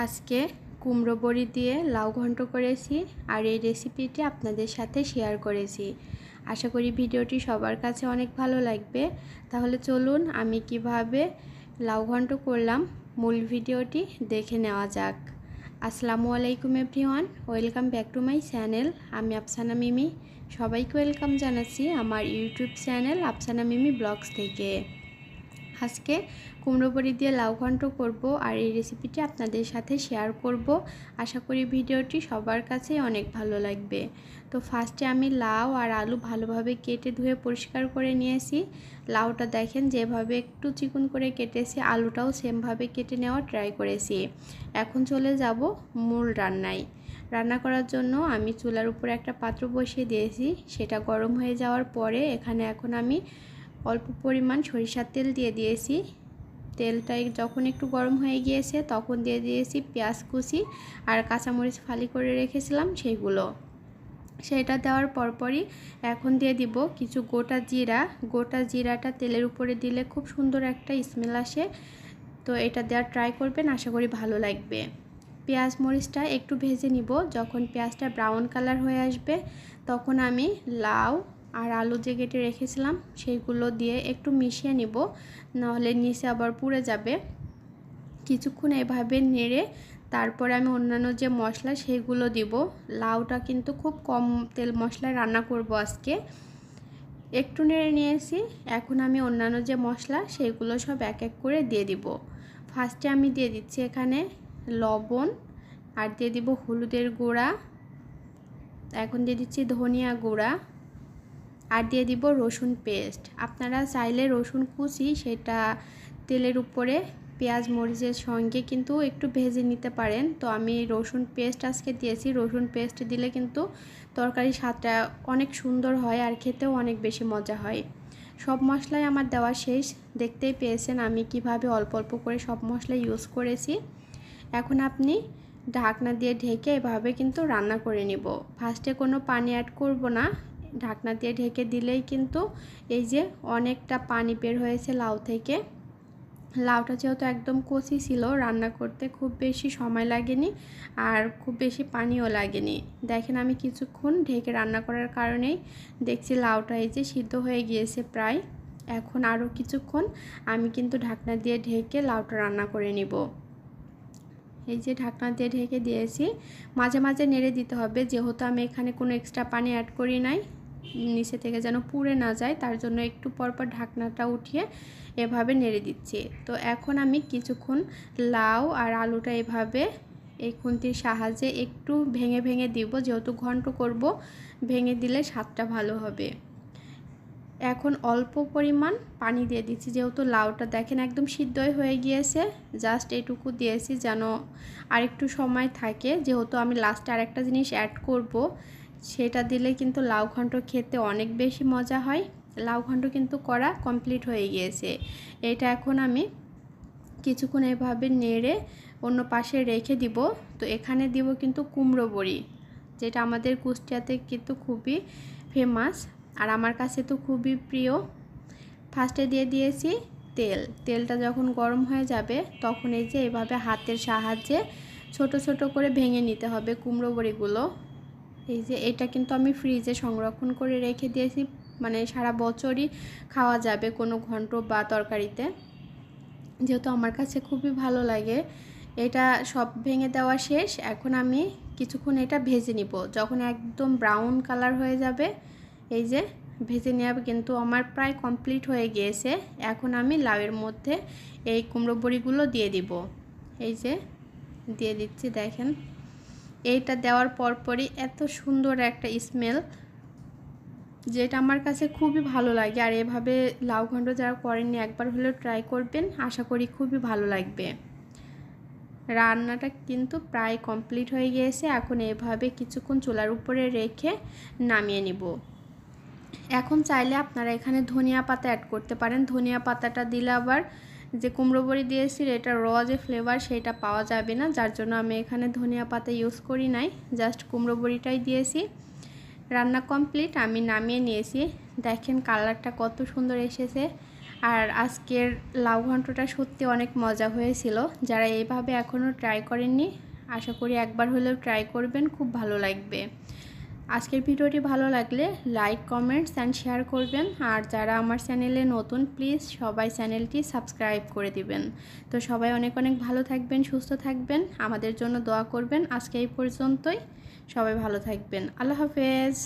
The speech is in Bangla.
আজকে কুমড়ো বড়ি দিয়ে লাউ ঘন্ট করেছি আর এই রেসিপিটি আপনাদের সাথে শেয়ার করেছি। আশা করি ভিডিওটি সবার কাছে অনেক ভালো লাগবে। তাহলে চলুন আমি কীভাবে লাউ ঘন্ট করলাম মূল ভিডিওটি দেখে নেওয়া যাক। আসসালামু আলাইকুম everyone welcome back to my channel আমি আফসানা মিমি। সবাইকে ওয়েলকাম জানাচ্ছি আমার YouTube channel Afsana Mimi blogs থেকে। আজকে কুমড়ো বড়ি দিয়ে লাউ ঘন্ট করব আর এই রেসিপিটি আপনাদের সাথে শেয়ার করব। আশা করি ভিডিওটি সবার কাছেই অনেক ভালো লাগবে। তো ফার্স্টে আমি লাউ আর আলু ভালোভাবে কেটে ধুয়ে পরিষ্কার করে নিয়েছি। লাউটা দেখেন যেভাবে একটু চিকন করে কেটেছি, আলুটাও সেমভাবে কেটে নেওয়া ট্রাই করেছি। এখন চলে যাব মূল রান্নায়। রান্না করার জন্য আমি চুলার উপরে একটা পাত্র বসিয়ে দিয়েছি। সেটা গরম হয়ে যাওয়ার পরে এখানে এখন আমি অল্প পরিমাণ সরিষার তেল দিয়ে দিয়েছি। তেলটা যখন একটু গরম হয়ে গিয়েছে, তখন দিয়ে দিয়েছি পেঁয়াজ কুচি আর কাঁচামরিচ ফালি করে রেখেছিলাম সেইগুলো সেটা দেওয়ার পরপরই এখন দিয়ে দিব কিছু গোটা জিরা। গোটা জিরাটা তেলের উপরে দিলে খুব সুন্দর একটা স্মেল আসে। তো এটা দেওয়ার ট্রাই করবেন, আশা করি ভালো লাগবে। পেঁয়াজ মরিচটা একটু ভেজে নিব। যখন পেঁয়াজটা ব্রাউন কালার হয়ে আসবে, তখন আমি লাউ আর আলু যে কেটে রেখেছিলাম, সেইগুলো দিয়ে একটু মিশিয়ে নিব, নাহলে নিচে আবার পুড়ে যাবে। কিছুক্ষণ এভাবে নেড়ে তারপরে আমি অন্যান্য যে মশলা, সেইগুলো দিব। লাউটা কিন্তু খুব কম তেল মশলায় রান্না করব আজকে। একটু নেড়ে নিয়েছি, এখন আমি অন্যান্য যে মশলা, সেইগুলো সব এক এক করে দিয়ে দিব। ফার্স্টে আমি দিয়ে দিচ্ছি এখানে লবণ, আর দিয়ে দিব হলুদের গুঁড়া। এখন দিয়ে দিচ্ছি ধনিয়া গুঁড়া। আর দিয়ে দিব রসুন পেস্ট। আপনারা চাইলে রসুন কুচি, সেটা তেলের উপরে পেঁয়াজ, মরিচের সঙ্গে কিন্তু একটু ভেজে নিতে পারেন। তো আমি রসুন পেস্ট আজকে দিয়েছি। রসুন পেস্ট দিলে কিন্তু তরকারি স্বাদটা অনেক সুন্দর হয় আর খেতেও অনেক বেশি মজা হয়। সব মশলাই আমার দেওয়া শেষ। দেখতেই পেয়েছেন আমি কীভাবে অল্প অল্প করে সব মশলা ইউজ করেছি। এখন আপনি ঢাকনা দিয়ে ঢেকে এভাবে কিন্তু রান্না করে নিব। ফার্স্টে কোনো পানি অ্যাড করব না। ঢাকনা দিয়ে ঢেকে দিলেই কিন্তু এই যে অনেকটা পানি বের হয়েছে লাউ থেকে। লাউটা যেহেতু একদম কচি ছিল, রান্না করতে খুব বেশি সময় লাগেনি আর খুব বেশি পানিও লাগেনি। দেখেন আমি কিছুক্ষণ ঢেকে রান্না করার কারণেই দেখছি লাউটা এই যে সিদ্ধ হয়ে গিয়েছে প্রায়। এখন আরও কিছুক্ষণ আমি কিন্তু ঢাকনা দিয়ে ঢেকে লাউটা রান্না করে নিব। এই যে ঢাকনা দিয়ে ঢেকে দিয়েছি, মাঝে মাঝে নেড়ে দিতে হবে, যেহেতু আমি এখানে কোনো এক্সট্রা পানি অ্যাড করি নাই। নিচে থেকে যেন পুড়ে না যায়, তার জন্য একটু পরপর ঢাকনাটা উঠিয়ে এভাবে নেড়ে দিচ্ছি। তো এখন আমি কিছুক্ষণ লাউ আর আলুটা এভাবে এই খুন্তির সাহায্যে একটু ভেঙে ভেঙে দিব, যেহেতু ঘন্ট করব, ভেঙে দিলে স্বাদটা ভালো হবে। এখন অল্প পরিমাণ পানি দিয়ে দিচ্ছি, যেহেতু লাউটা দেখেন একদম সিদ্ধই হয়ে গিয়েছে, জাস্ট এইটুকু দিয়েছি যেন আরেকটু সময় থাকে, যেহেতু আমি লাস্টে আরেকটা জিনিস অ্যাড করব সেটা দিলে কিন্তু লাউ ঘন্ট খেতে অনেক বেশি মজা হয়। লাউ ঘণ্ট কিন্তু করা কমপ্লিট হয়ে গিয়েছে। এটা এখন আমি কিছুক্ষণ এভাবে নেড়ে অন্য পাশে রেখে দিব। তো এখানে দিব কিন্তু কুমড়ো বড়ি, যেটা আমাদের কুষ্টিয়াতে কিন্তু খুবই ফেমাস আর আমার কাছে তো খুবই প্রিয়। ফার্স্টে দিয়ে দিয়েছি তেল। তেলটা যখন গরম হয়ে যাবে, তখন এই যে এভাবে হাতের সাহায্যে ছোট ছোট করে ভেঙে নিতে হবে কুমড়ো বড়িগুলো। এই যে এটা কিন্তু আমি ফ্রিজে সংরক্ষণ করে রেখে দিয়েছি। মানে সারা বছরই খাওয়া যাবে কোনো ঘন্ট বা তরকারিতে। যেহেতু আমার কাছে খুবই ভালো লাগে। এটা সব ভেঙে দেওয়া শেষ। এখন আমি কিছুক্ষণ এটা ভেজে নিব। যখন একদম ব্রাউন কালার হয়ে যাবে, এই যে ভেজে নেওয়া কিন্তু আমার প্রায় কমপ্লিট হয়ে গিয়েছে। এখন আমি লাউয়ের মধ্যে এই কুমড়ো বড়িগুলো দিয়ে দিব। এই যে দিয়ে দিচ্ছি, দেখেন। এইটা দেওয়ার পরপরই এত সুন্দর একটা স্মেল যেটা আমার কাছে খুবই ভালো লাগে। আর এভাবে লাউ ঘণ্ট যারা করেননি, একবার হলেও ট্রাই করবেন। আশা করি খুবই ভালো লাগবে। রান্নাটা কিন্তু প্রায় কমপ্লিট হয়ে গিয়েছে। এখন এভাবে কিছুক্ষণ চুলার উপরে রেখে নামিয়ে নিব। এখন চাইলে আপনারা এখানে ধনিয়া পাতা অ্যাড করতে পারেন। ধনিয়া পাতাটা দিলে আবার যে কুমড়ো বড়ি দিয়েছি, এটা র যে ফ্লেভার সেটা পাওয়া যাবে না। যার জন্য আমি এখানে ধনিয়া পাতা ইউজ করি নাই জাস্ট কুমড়ো বড়িটাই দিয়েছি। রান্না কমপ্লিট আমি নামিয়ে নিয়েছি। দেখেন কালারটা কত সুন্দর এসেছে। আর আজকের লাউ ঘন্টটা সত্যি অনেক মজা হয়েছিল। যারা এইভাবে এখনও ট্রাই করেননি, আশা করি একবার হলেও ট্রাই করবেন, খুব ভালো লাগবে। আজকের ভিডিওটি ভালো লাগলে লাইক কমেন্টস অ্যান্ড শেয়ার করবেন। আর যারা আমার চ্যানেলে নতুন প্লিজ সবাই চ্যানেলটি সাবস্ক্রাইব করে দিবেন। তো সবাই অনেক অনেক ভালো থাকবেন, সুস্থ থাকবেন। আমাদের জন্য দোয়া করবেন। আজকে এই পর্যন্তই। সবাই ভালো থাকবেন। আল্লাহ হাফেজ।